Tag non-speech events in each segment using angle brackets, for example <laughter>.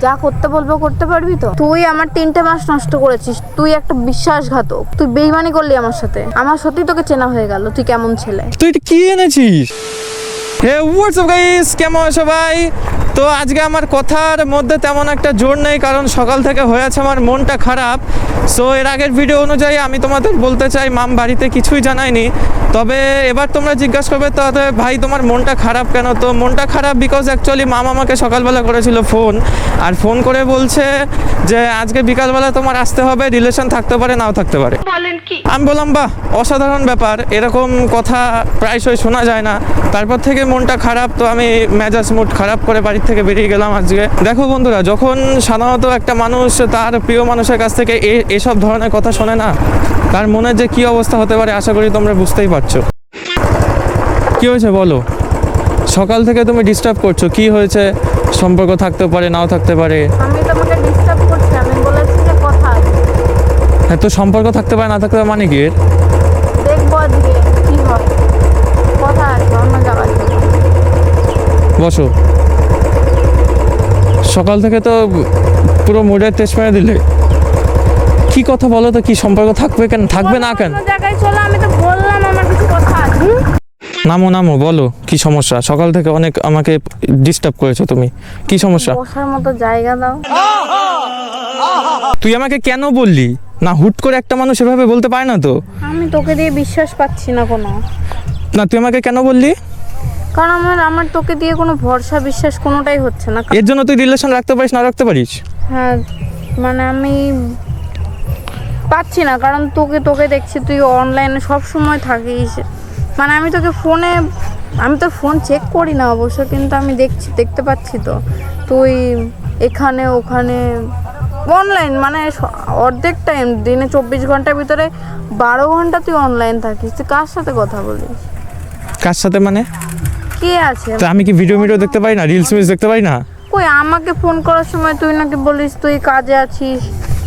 যা করতে বলব করতে পারবি তো? তুই আমার তিনটে মাস নষ্ট করেছিস। তুই একটা বিশ্বাসঘাতক। তুই বেইমানি করলি আমার সাথে। আমার সত্যি তোকে চেনা হয়ে গেল। তুই কেমন ছেলে? তুই কি এনেছিস? হে গাইস কেমন সবাই? তো আজকে আমার কথার মধ্যে তেমন একটা জোর নেই কারণ সকাল থেকে হয়ে আছে আমার মনটা খারাপ। সো এর আগের ভিডিও অনুযায়ী আমি তোমাদের বলতে চাই মাম বাড়িতে কিছুই জানায়নি। তবে এবার তোমরা জিজ্ঞাসা করবে তাহলে ভাই তোমার মনটা খারাপ কেন? তো মনটা খারাপ বিকজ অ্যাকচুয়ালি মাম আমাকে সকালবেলা করেছিল ফোন আর ফোন করে বলছে যে আজকে বিকালবেলা তোমার আসতে হবে রিলেশন থাকতে পারে নাও থাকতে পারে। আমি বললাম বাহ অসাধারণ ব্যাপার এরকম কথা প্রায়শই শোনা যায় না। তারপর থেকে মনটা খারাপ তো আমি মেজাজ মুড খারাপ করে বাড়ির থেকে বেরিয়ে গেলাম আজকে। দেখো বন্ধুরা যখন সাধারণত একটা মানুষ তার প্রিয় মানুষের কাছ থেকে এসব ধরনের কথা শোনে না তার মনের যে কি অবস্থা হতে পারে আশা করি তোমরা বুঝতেই পারছ। কি হয়েছে বলো? সকাল থেকে তুমি ডিস্টার্ব করছ কি হয়েছে? সম্পর্ক থাকতে পারে নাও থাকতে পারে? আমি তোমাকে ডিস্টার্ব করছি আমি বলেছি যে কথা আছে। হ্যাঁ তো সম্পর্ক থাকতে পারে না থাকতে পারে মানে কি এর? দেখব আজকে কি হয়। কথা আছে অন্য জায়গায়। বসো। সকাল থেকে তো পুরো মুডের টেস্ট মেরে দিলে। কি কথা বলো তো কি সম্পর্ক থাকবে কেন? থাকবে না কেন? জায়গায় চলো আমি তো বললাম আমার কিছু কথা আছে। নামো নামো বলো কি সমস্যা? সকাল থেকে অনেক আমাকে ডিস্টার্ব করেছ তুমি। কি সমস্যা? বসার মতো জায়গা দাও। তুই আমাকে কেন বললি? না হুট করে একটা মানুষ এভাবে বলতে পারে না তো। আমি তোকে দিয়ে বিশ্বাস পাচ্ছি না কোনো। না তুই আমাকে কেন বললি? কারণ আমার আমার তোকে দিয়ে কোনো ভরসা বিশ্বাস কোনোটাই হচ্ছে না। এর জন্য তুই রিলেশন রাখতে পারিস না রাখতে পারিস? হ্যাঁ মানে আমি পাচ্ছি না কারণ তোকে তোকে দেখছি তুই অনলাইনে সব সময় থাকিস। মানে আমি তোকে ফোনে আমি তো ফোন চেক করি না অবশ্য কিন্তু আমি দেখছি দেখতে পাচ্ছি তো। তুই এখানে ওখানে অনলাইন মানে অর্ধেক টাইম দিনে চব্বিশ ঘণ্টার ভিতরে বারো ঘণ্টা তুই অনলাইন থাকিস। তুই কার সাথে কথা বলিস? কার সাথে মানে? কে আছে? তা আমি কি ভিডিও ভিডিও দেখতে পাই না? রিলস মিলস দেখতে পাই না? কই আমাকে ফোন করার সময় তুই নাকি বলিস তুই কাজে আছিস।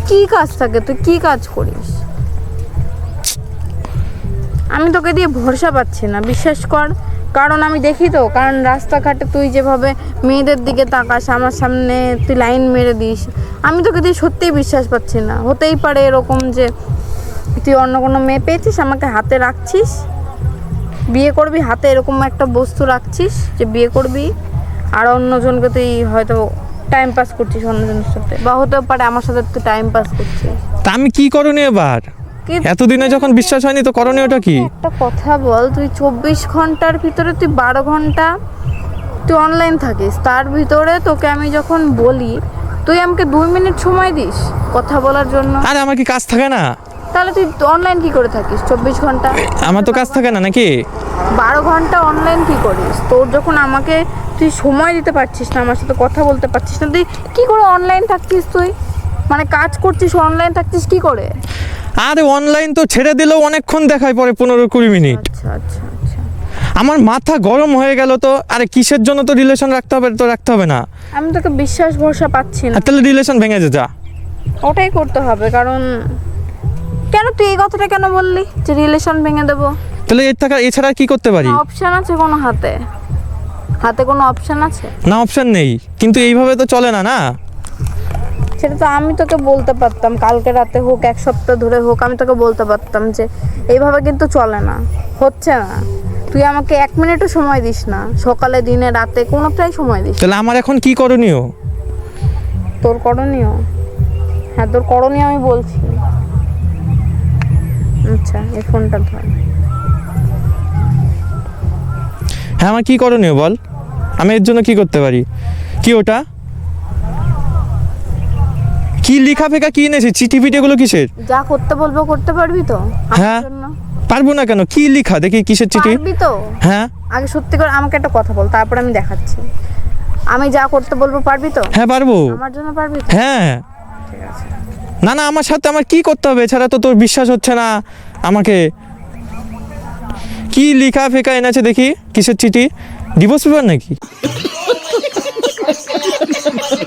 কি কাজ থাকে? তুই কি কাজ করিস? আমি তোকে দিয়ে ভরসা পাচ্ছি না বিশ্বাস কর। কারণ আমি দেখি তো কারণ রাস্তাঘাটে তুই যেভাবে মেয়েদের দিকে তাকাস আমার সামনে তুই লাইন মেরে দিস আমি তোকে দিয়ে সত্যিই বিশ্বাস পাচ্ছি না। হতেই পারে এরকম যে তুই অন্য কোনো মেয়ে পেয়েছিস আমাকে হাতে রাখছিস। বিয়ে করবি হাতে এরকম একটা বস্তু রাখছিস যে বিয়ে করবি আর অন্যজনকে তুই হয়তো টাইম পাস করছিস অন্যজনের সাথে। বা হতেও পারে আমার সাথে তুই টাইম পাস করছিস। তা আমি কি করণীয় এবার? এতদিনে যখন বিশ্বাস হয়নি তো করণীয়টা কি? একটা কথা বল তুই চব্বিশ ঘণ্টার ভিতরে তুই বারো ঘণ্টা তুই অনলাইন থাকিস। তার ভিতরে তোকে আমি যখন বলি তুই আমাকে দুই মিনিট সময় দিস কথা বলার জন্য। আরে আমার কি কাজ থাকে না? তাহলে তুই অনলাইন কি করে থাকিস? চব্বিশ ঘণ্টা? আমার তো কাজ থাকে না নাকি? বারো ঘণ্টা অনলাইন কি করিস? তোর যখন আমাকে তুই সময় দিতে পারছিস না আমার সাথে কথা বলতে পারছিস না তুই কি করে অনলাইন থাকছিস তুই? মানে কাজ করছিস অনলাইন থাকছিস কি করে? আরে অনলাইন তো ছেড়ে দিলেও অনেকক্ষণ দেখায় পরে পনেরো কুড়ি মিনিট। আচ্ছা আচ্ছা আচ্ছা। আমার মাথা গরম হয়ে গেল তো। আরে কিসের জন্য তো রিলেশন রাখতে হবে তো রাখতে হবে না। আমি তোকে বিশ্বাস ভরসা পাচ্ছি না। তাহলে রিলেশন ভেঙে যে। ওটাই করতে হবে কারণ কেন তুই এই কথাটা কেন বললি যে রিলেশন ভেঙে দেবো? তাহলে এর থাকা এছাড়া কি করতে পারি? অপশন আছে কোনো হাতে। হাতে কোনো অপশন আছে? না অপশন নেই। কিন্তু এইভাবে তো চলে না না? সেটা তো আমি তোকে বলতে পারতাম কালকে রাতে হোক এক সপ্তাহ ধরে হোক আমি তোকে বলতে পারতাম যে এইভাবে কিন্তু চলে না হচ্ছে না। তুই আমাকে এক মিনিটও সময় দিস না সকালে দিনে রাতে কোনোটাই সময় দিস। তাহলে আমার এখন কি করণীয়? তোর করণীয়? হ্যাঁ তোর করণীয় আমি বলছি। আচ্ছা এই ফোনটা ধর। হ্যাঁ আমার কি করণীয় বল? আমি এর জন্য কি করতে পারি? কি ওটা? কি লেখা ফেকা কি এনেছে চিঠি ফিটি এগুলো কিসের? যা করতে বলব করতে পারবি তো হ্যাঁ। পারব না কেন? কি লেখা? দেখি কিসের চিঠি? পারবি তো? হ্যাঁ। আগে সত্যি করে আমাকে একটা কথা বল তারপর আমি দেখাচ্ছি। আমি যা করতে বলব পারবি তো? হ্যাঁ পারব। আমার জন্য পারবি হ্যাঁ। ঠিক আছে। না না আমার সাথে আমার কি করতে হবে? এছাড়া তো তোর বিশ্বাস হচ্ছে না আমাকে। কি লিখা ফেকা এনেছে দেখি? কিসের চিঠি? ডিভোর্স পেপার নাকি?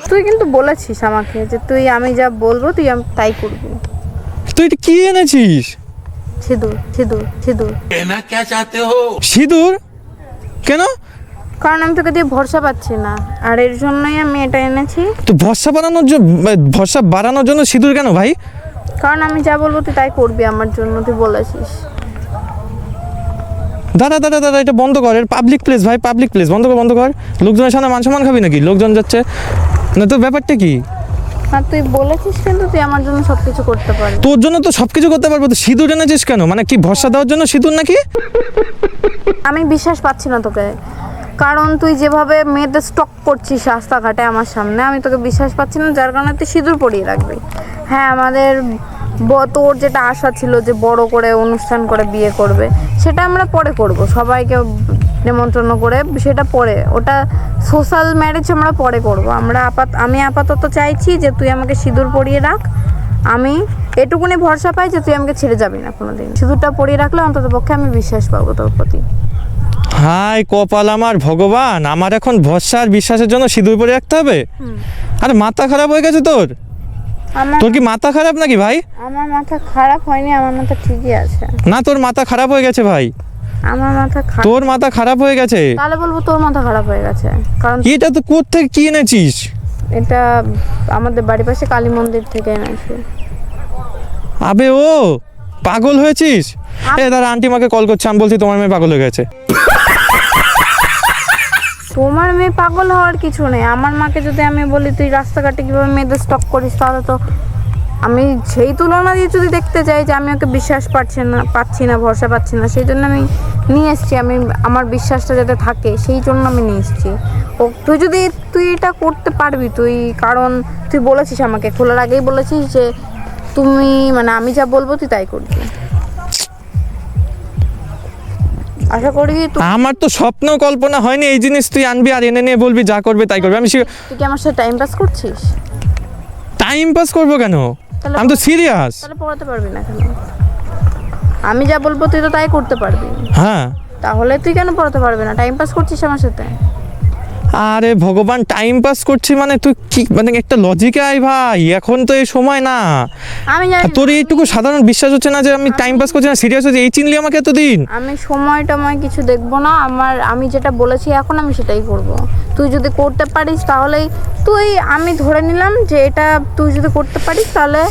তুই কিন্তু বলেছিস আমাকে যে তুই আমি যা বলব তুই তাই করবি। তুই এটা কি এনেছিস? সিঁদুর সিঁদুর সিঁদুর। কে চাতে হো? সিঁদুর? কেন? কারণ আমি তোকে দিয়ে ভরসা পাচ্ছি না। আর এর জন্যই আমি এটা এনেছি। তো ভরসা বাড়ানোর জন্য ভরসা বাড়ানোর জন্য সিঁদুর কেন ভাই? কারণ আমি যা বলব তুই তাই করবি আমার জন্য তুই বলেছিস। দাদা দাদা দাদা এটা বন্ধ কর পাবলিক প্লেস ভাই পাবলিক প্লেস বন্ধ কর বন্ধ কর। লোকজনের সামনে মান সম্মান খাবি নাকি? লোকজন যাচ্ছে। না তো ব্যাপারটা কি? আর তুই বলেছিস কিন্তু তুই আমার জন্য সব কিছু করতে পারবি। তোর জন্য তো সব কিছু করতে পারব তো সিঁদুর এনেছিস কেন? মানে কি ভরসা দেওয়ার জন্য সিঁদুর নাকি? আমি বিশ্বাস পাচ্ছি না তোকে। কারণ তুই যেভাবে মেয়েদের স্টক করছিস রাস্তাঘাটে আমার সামনে, আমি তোকে বিশ্বাস পাচ্ছি না, যার কারণে তুই সিঁদুর পরিয়ে রাখবি। হ্যাঁ আমাদের তোর যেটা আশা ছিল যে বড় করে অনুষ্ঠান করে বিয়ে করবে, সেটা আমরা পরে করব। সবাইকে নেমন্ত্রণ করে সেটা পরে, ওটা সোশ্যাল ম্যারেজ আমরা পরে করব। আমরা আপাত, আমি আপাতত চাইছি যে তুই আমাকে সিঁদুর পরিয়ে রাখ। আমি এটুকুনি ভরসা পাই যে তুই আমাকে ছেড়ে যাবি না কোনোদিন। সিঁদুরটা পরিয়ে রাখলে অন্তত পক্ষে আমি বিশ্বাস পাবো তোর প্রতি। হাই কপাল আমার ভগবান! আমার এখন ভরসা আর বিশ্বাসের জন্য সিঁদুর পরে রাখতে হবে? আরে মাথা খারাপ হয়ে গেছে তোর? তোর কি মাথা খারাপ নাকি ভাই? আমার মাথা খারাপ হয়নি আমার মাথা ঠিকই আছে। না তোর মাথা খারাপ হয়ে গেছে ভাই। আমার মাথা খারাপ তোর মাথা খারাপ হয়ে গেছে। তাহলে বলব তোর মাথা খারাপ হয়ে গেছে। কারণ এটা তো কোথেকে কি এনেছিস? এটা আমাদের বাড়ির পাশে কালী মন্দির থেকে এনেছি। আবে ও পাগল হয়েছিস? এ দাঁড়া আন্টি মাকে কল করছে আমি বলছি তোমার মেয়ে পাগল হয়ে গেছে। তোমার মেয়ে পাগল হওয়ার কিছু নেই। আমার মাকে যদি আমি বলি, তুই রাস্তাঘাটে কীভাবে মেয়েদের স্টক করিস? তাহলে তো আমি সেই তুলনা দিয়ে যদি দেখতে চাই যে আমি ওকে বিশ্বাস পাচ্ছি না পাচ্ছি না, ভরসা পাচ্ছি না, সেই জন্য আমি নিয়ে এসেছি। আমি, আমার বিশ্বাসটা যাতে থাকে, সেই জন্য আমি নিয়ে এসেছি। ও, তুই যদি, তুই এটা করতে পারবি, তুই, কারণ তুই বলেছিস আমাকে, খোলার আগেই বলেছিস যে তুমি মানে আমি যা বলব, তুই তাই করবি। আশা করি আমার তো স্বপ্ন কল্পনা হয়নি এই জিনিস তুই আনবি আর এনে নিয়ে বলবি যা করবে তাই করবে। আমি তুই কি আমার সাথে টাইম পাস করছিস? টাইম পাস করব কেন? আমি তো সিরিয়াস তাহলে পড়াতে পারবি না কেন? আমি যা বলব তুই তো তাই করতে পারবি। হ্যাঁ। তাহলে তুই কেন পড়াতে পারবি না? টাইম পাস করছিস আমার সাথে? আরে ভগবান টাইম পাস করছি মানে তুই কি মানে একটা লজিকে আয় ভাই এখন তো এই সময় না। আমি আর জানি তোর এইটুকু সাধারণ বিশ্বাস হচ্ছে না যে আমি টাইম পাস করছি না সিরিয়াস হচ্ছে এই চিনলি আমাকে এতদিন? আমি সময় টময় কিছু দেখব না আমার আমি যেটা বলেছি এখন আমি সেটাই করব। তুই যদি করতে পারিস তাহলেই তুই আমি ধরে নিলাম যে এটা তুই যদি করতে পারিস তাহলে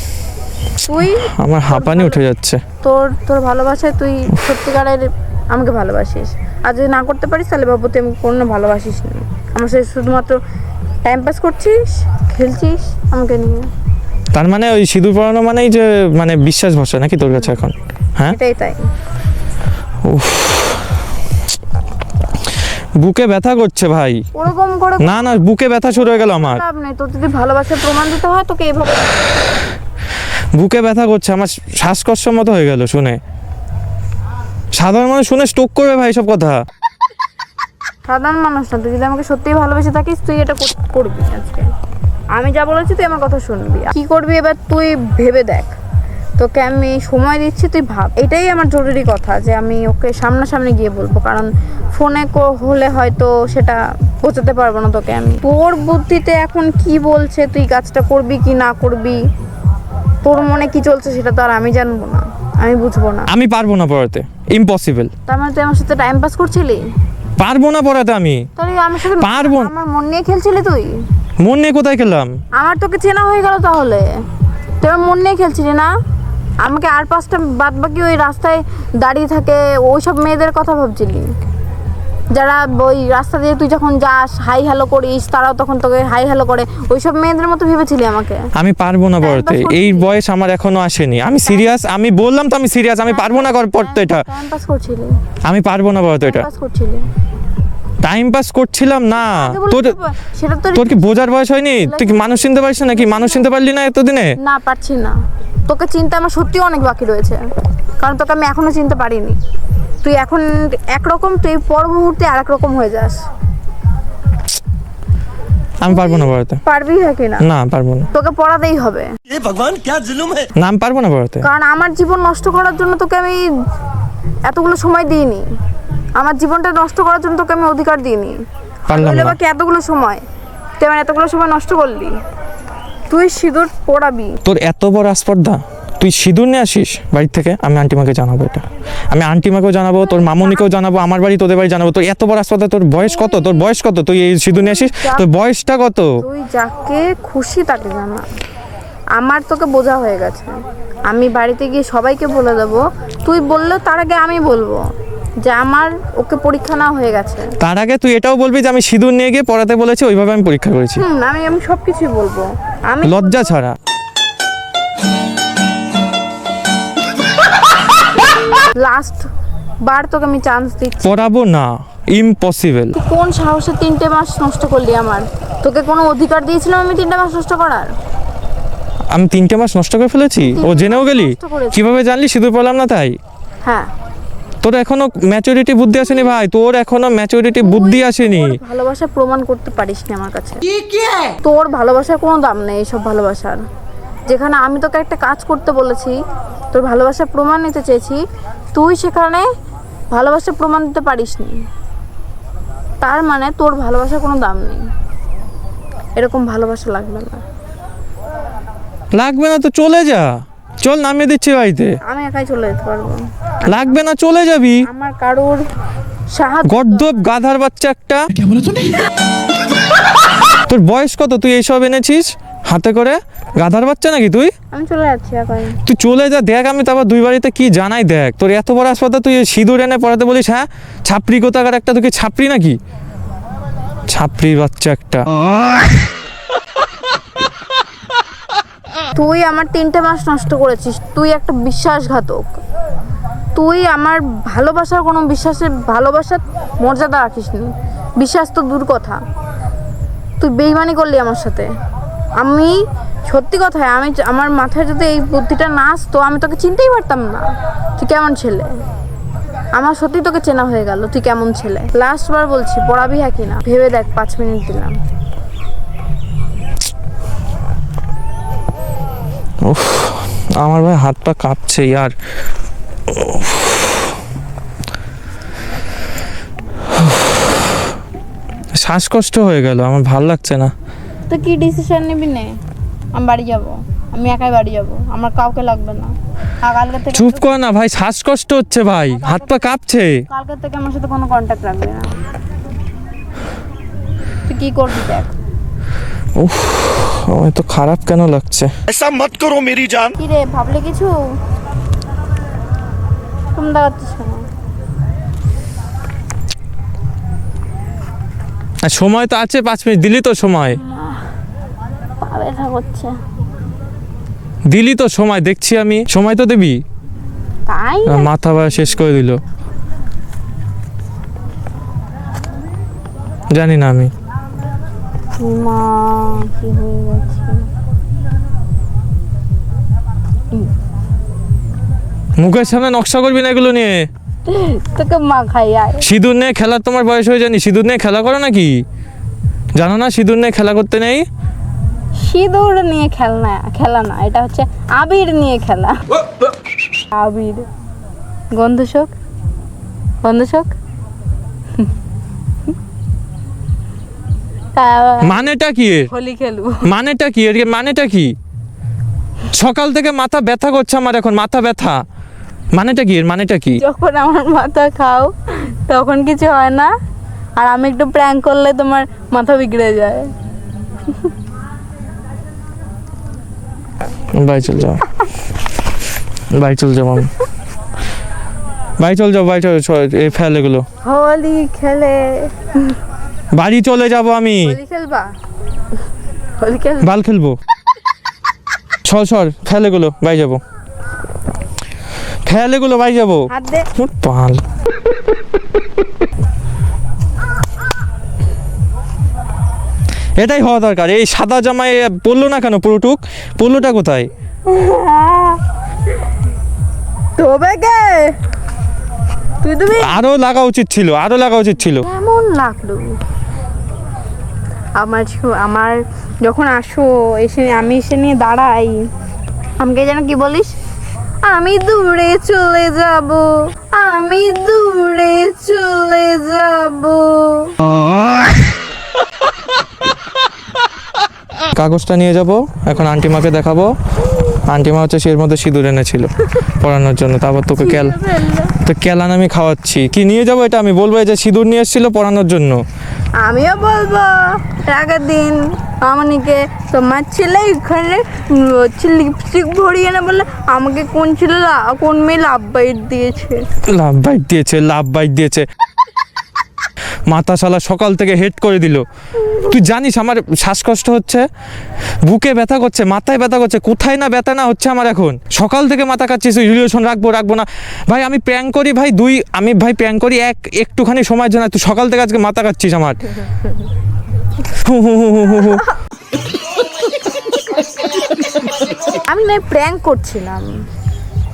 তুই আমার হাঁপানি উঠে যাচ্ছে। তোর তোর ভালোবাসায় তুই সত্যিকারের আমাকে ভালোবাসিস। আর যদি না করতে পারিস তাহলে বাবু তুই আমাকে কোনো ভালোবাসিস না। আমার সাথে শুধুমাত্র টাইম পাস করছিস খেলছিস আমাকে নিয়ে। তার মানে ওই সিঁদুর পরানো মানেই যে মানে বিশ্বাস ভরসা নাকি তোর কাছে এখন? হ্যাঁ? এটাই তাই। বুকে ব্যথা করছে ভাই। ওরকম করে না না বুকে ব্যথা শুরু হয়ে গেল আমার। লাভ নেই তোর যদি ভালোবাসার প্রমাণ দিতে হয় তোকে এভাবে বুকে ব্যথা করছে আমার শ্বাসকষ্ট মতো হয়ে গেল শুনে। সাধারণ মানুষ শুনে স্টোক করবে ভাই সব কথা। সাধারণ মানুষ না তুই যদি আমাকে সত্যিই ভালোবেসে থাকিস তুই এটা করবি আজকে। আমি যা বলেছি তুই আমার কথা শুনবি। কি করবি এবার তুই ভেবে দেখ। তোকে আমি সময় দিচ্ছি তুই ভাব। এটাই আমার জরুরি কথা যে আমি ওকে সামনাসামনি গিয়ে বলব। কারণ ফোনে হলে হয়তো সেটা বোঝাতে পারব না তোকে আমি। তোর বুদ্ধিতে এখন কি বলছে তুই কাজটা করবি কি না করবি? তোর মনে কি চলছে সেটা তো আর আমি জানব না। আমি বুঝব না। আমি পারব না পড়াতে। ইম্পসিবল তার মানে তুই আমার সাথে টাইম পাস করছিলি? পারব না পড়াতে আমি। তাহলে আমার সাথে পারব। না। আমার মন নিয়ে খেলছিলি তুই? মন নিয়ে কোথায় খেললাম? আমার তোকে চেনা হয়ে গেল তাহলে। তুই আমার মন নিয়ে খেলছিলি না? আমাকে আর পাঁচটা বাদ বাকি ওই রাস্তায় দাঁড়িয়ে থাকে ওই সব মেয়েদের কথা ভাবছিলি। যারা ওই রাস্তা দিয়ে তুই যখন যাস হাই হ্যালো করিস তারাও তখন তোকে হাই হ্যালো করে। ওই সব মেয়েদের মতো ভেবেছিলি আমাকে? আমি পারব না পড়াতে। এই বয়স আমার এখনও আসেনি। আমি সিরিয়াস আমি বললাম তো আমি সিরিয়াস আমি পারব না কর পড়তে এটা। টাইম পাস করছিলি? আমি পারব না পড়াতে এটা। টাইম পাস করছিলি? টাইম পাস করছিলাম না। তোর সেটা তো তোর কি বোঝার বয়স হয়নি? তুই কি মানুষ চিনতে পারছিস নাকি? মানুষ চিনতে পারলি না এতদিনে? না পারছি না। তোকে চিনতে আমার সত্যি অনেক বাকি রয়েছে। কারণ তোকে আমি এখনও চিনতে পারিনি। তুই এখন একরকম তুই পর মুহূর্তে আর এক রকম হয়ে যাস আমি পারবো না পড়াতে পারবি নাকি না না পারবো না তোকে পড়াতেই হবে ये भगवान क्या जुल्म है না আমি পারবো না পড়াতে কারণ আমার জীবন নষ্ট করার জন্য তোকে আমি এতগুলো সময় দিইনি আমার জীবনটা নষ্ট করার জন্য তোকে আমি অধিকার দিইনি পারলাম তাহলে না বাকি এতগুলো সময় তুই আমার এতগুলো সময় নষ্ট করলি তুই সিঁদুর পড়াবি তোর এত বড় আস্পর্ধা তুই সিঁদুর নিয়ে আসিস বাড়ির থেকে? আমি আন্টিমাকে জানাব এটা। আমি আন্টিমাকেও জানাব তোর মামনিকেও জানাব আমার বাড়ি তোদের বাড়ি জানাব। তোর এত বড় হাসপাতাল তোর বয়স কত? তোর বয়স কত? তুই এই সিঁদুর নিয়ে আসিস? তোর বয়সটা কত? তুই যাকে খুশি তাকে জানা। আমার তোকে বোঝা হয়ে গেছে। আমি বাড়িতে গিয়ে সবাইকে বলে দেবো। তুই বললেও তার আগে আমি বলব যে আমার ওকে পরীক্ষা না হয়ে গেছে। তার আগে তুই এটাও বলবি যে আমি সিঁদুর নিয়ে গিয়ে পড়াতে বলেছি ওইভাবে আমি পরীক্ষা করেছি। আমি আমি সব কিছুই বলব। আমি লজ্জা ছাড়া। লাস্ট বার তোকে আমি চান্স দিচ্ছি। পড়াবো না ইম্পসিবল কোন সাহসে তিনটে মাস নষ্ট করলি আমার? তোকে কোনো অধিকার দিয়েছিলাম আমি তিনটে মাস নষ্ট করার? আমি তিনটে মাস নষ্ট করে ফেলেছি? ও জেনেও গেলি? কীভাবে জানলি? সিঁদুর পড়লাম না তাই। হ্যাঁ। তোর এখনও ম্যাচুরিটি বুদ্ধি আসেনি ভাই। তোর এখনও ম্যাচুরিটি বুদ্ধি আসেনি। ভালোবাসা প্রমাণ করতে পারিস না আমার কাছে। তোর ভালোবাসার কোনো দাম নেই এইসব ভালোবাসার। যেখানে আমি তোকে একটা কাজ করতে বলেছি তোর ভালোবাসার প্রমাণ নিতে চেয়েছি তুই সেখানে ভালোবাসার প্রমাণ দিতে পারিসনি। তার মানে তোর ভালোবাসার কোনো দাম নেই। এরকম ভালোবাসা লাগবে না। লাগবে না তো চলে যা। চল নামিয়ে দিচ্ছি বাড়িতে। আমি একাই চলে যেতে পারব। লাগবে না চলে যাবি। আমার কারোর সাহায্য গর্দব গাধার বাচ্চা একটা। তোর বয়স কত? তুই এইসব এনেছিস? হাতে করে গাধার বাচ্চা নাকি তুই? আমি চলে যাচ্ছি তুই চলে যা দেখ আমি তারপর দুই বাড়িতে কি জানাই দেখ। তোর এত বড় হাসপাতাল তুই সিঁদুর এনে পড়াতে বলিস হ্যাঁ? ছাপড়ি কোথাকার একটা তুই ছাপড়ি নাকি? ছাপড়ি বাচ্চা একটা। তুই আমার তিনটে মাস নষ্ট করেছিস তুই একটা বিশ্বাসঘাতক। তুই আমার ভালোবাসার কোনো বিশ্বাসের ভালোবাসার মর্যাদা রাখিস নি বিশ্বাস তো দূর কথা। তুই বেইমানি করলি আমার সাথে। আমি সত্যি কথায় আমি আমার মাথায় যদি এই বুদ্ধিটা না আসতো আমি তোকে চিনতেই পারতাম না তুই কেমন ছেলে আমার সত্যি তোকে চেনা হয়ে গেল তুই কেমন ছেলে লাস্ট বার বলছি পড়াবি হ্যাঁ কিনা ভেবে দেখ পাঁচ মিনিট দিলাম আমার ভাই হাত পা কাঁপছে ইয়ার শ্বাসকষ্ট হয়ে গেল আমার ভালো লাগছে না তো কি ডিসিশন নিবি নে আমি বাড়ি যাব আমি একাই বাড়ি যাব আমার কাউকে লাগবে না আর কালকে থেকে চুপ কর না ভাই শ্বাসকষ্ট হচ্ছে ভাই হাত পা কাঁপছে কালকে থেকে আমার সাথে কোনো কন্ট্যাক্ট রাখবে না তুই কি করবি দেখ আমার তো খারাপ কেন লাগছে ऐसा मत करो मेरी जान কি রে ভাবলে কিছু তুমি দেখাচ্ছিস কেন আর সময় তো আছে পাঁচ মিনিট দিলি তো সময় পা ব্যথা করছে। দিলি তো সময় দেখছি আমি। সময় তো দিবি? তাই মাথা বা শেষ করে দিল। জানি না আমি। মা কি হয়ে গেছে? মুখের সামনে নকশা করবি না এগুলো নিয়ে? তোকে মা খাই সিঁদুর নিয়ে খেলার তোমার বয়স হয়ে জানি সিঁদুর নিয়ে খেলা করো নাকি? জানো না সিঁদুর নিয়ে খেলা করতে নেই? সিঁদুর নিয়ে খেলনা খেলা না এটা হচ্ছে আবির নিয়ে খেলা। আবির। গন্ধশোক গন্ধশোক মানেটা কি? হোলি খেলব। মানেটা কি? এর মানেটা কি? সকাল থেকে মাথা ব্যথা করছে আমার এখন মাথা ব্যথা। মানেটা কি? এর মানেটা কি? যখন আমার মাথা খাও তখন কিছু হয় না। আর আমি একটু প্র্যাঙ্ক করলে তোমার মাথা বিগড়ে যায়। বাই চল যাও। বাই চল যাও আমি বাই চল যাও বাই চল এই ফেল এগুলো হোলি খেলে। বাড়ি চলে যাব আমি। হোলি খেলবা? হোলি খেল বাল খেলব। সর সর ফেল এগুলো বাই যাব। ফেল এগুলো বাই যাব। হাত দে। পাল এটাই হওয়া দরকার। এই সাদা জামায় পড়ল না কেন পুরোটুক পড়লোটা কোথায়? তবে কে? তুই তুমি? আরও লাগা উচিত ছিল আরও লাগা উচিত ছিল। কেমন লাগল? আমার আমার যখন আসো এসে আমি এসে নিয়ে দাঁড়াই আমাকে যেন কি বলিস? আমি দূরে চলে যাব আমি দূরে চলে যাব কাগজটা নিয়ে যাব। এখন আন্টি মাকে দেখাবো। আন্টিমা হচ্ছে সে মধ্যে সিঁদুর এনেছিল পড়ানোর জন্য। তারপর তোকে কেল তো কেলান আমি খাওয়াচ্ছি। কি নিয়ে যাব এটা? আমি বলব যে সিঁদুর নিয়ে এসেছিল পড়ানোর জন্য। আমিও বলব। আগের দিন আমানিকে তোমার ছেলে এখানে লিপস্টিক ভরিয়ে না বললে আমাকে কোন ছেলে কোন মেয়ে লাভ বাইট দিয়েছে? লাভ বাইট দিয়েছে লাভ বাইট দিয়েছে। মাথা শালা সকাল থেকে হেড করে দিল। তুই জানিস আমার শ্বাসকষ্ট হচ্ছে? বুকে ব্যথা করছে, মাথায় ব্যথা করছে, কোথায় না ব্যথা না হচ্ছে আমার এখন? সকাল থেকে মাথা কাচ্ছিস রিলেশন রাখব রাখব না। ভাই, আমি প্র্যাঙ্ক করি, ভাই, দুই, আমি ভাই প্র্যাঙ্ক করি, এক, একটুখানি সময়ের জন্য। তুই সকাল থেকে আজকে মাথা কাচ্ছিস আমার। আমি নয় প্র্যাঙ্ক করছিলাম,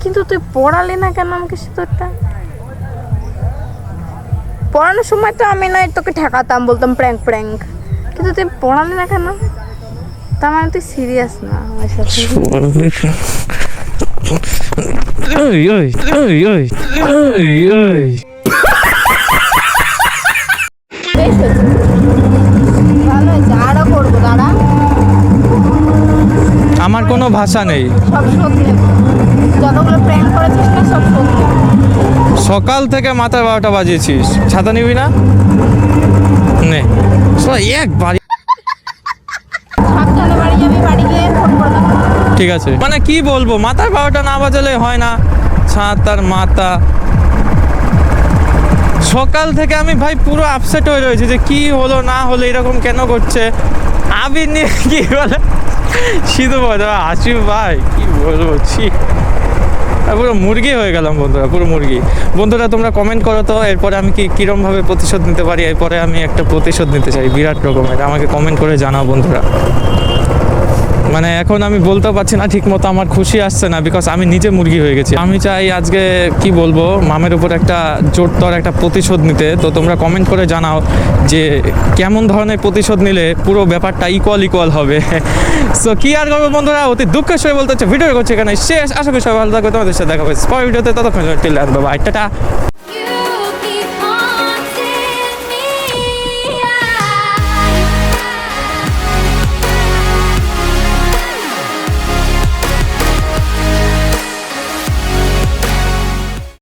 কিন্তু তুই পড়ালে না কেন আমাকে সিঁদুরটা পড়ানোর সময় তো আমি নয় তোকে ঠেকাতাম বলতাম প্র্যাঙ্ক প্র্যাঙ্ক। কিন্তু তুই পড়ালি না কেন? তার মানে তুই সিরিয়াস না আমার সাথে? আমার কোনো ভাষা নেই। সব যতগুলো প্র্যাঙ্ক করেছিস না সব সকাল থেকে মাথার বারোটা বাজিয়েছিস। ছাতা নিবি না? নে। শালা একবার সাবধানে বাড়ি যাবি বাড়ি গিয়ে ফোন করে ঠিক আছে। মানে কি বলব মাথার বারোটা না বাজালে হয় না। ছাতার মাথা। সকাল থেকে আমি ভাই পুরো আপসেট হয়ে রয়েছে যে কি হলো না হলো এরকম কেন করছে আবির নিয়ে কি বলে? শুধু বলো আসিফ ভাই কি বলব ছি। পুরো মুরগি হয়ে গেলাম বন্ধুরা, পুরো মুরগি। বন্ধুরা, তোমরা কমেন্ট করো তো, এরপরে আমি কি কীরমভাবে প্রতিশোধ নিতে পারি? এরপরে আমি একটা প্রতিশোধ নিতে চাই, বিরাট রকমের। আমাকে কমেন্ট করে জানাও বন্ধুরা। মানে এখন আমি বলতেও পারছি না ঠিক মতো আমার খুশি আসছে না বিকজ আমি নিজে মুরগি হয়ে গেছি। আমি চাই আজকে, কি বলব, মামের উপর একটা জোরতর একটা প্রতিশোধ নিতে। তো তোমরা কমেন্ট করে জানাও যে কেমন ধরনের প্রতিশোধ নিলে পুরো ব্যাপারটা ইকুয়াল ইকুয়াল হবে। <laughs> সো কি আর করব বন্ধুরা? অতি দুঃখের সঙ্গে বলতে হচ্ছে ভিডিও করছে এখানে শেষ। আশা করি সবাই ভালো থাকবে। তোমাদের সাথে দেখা হবে ভিডিওতে ততক্ষণ বাবা টাটা।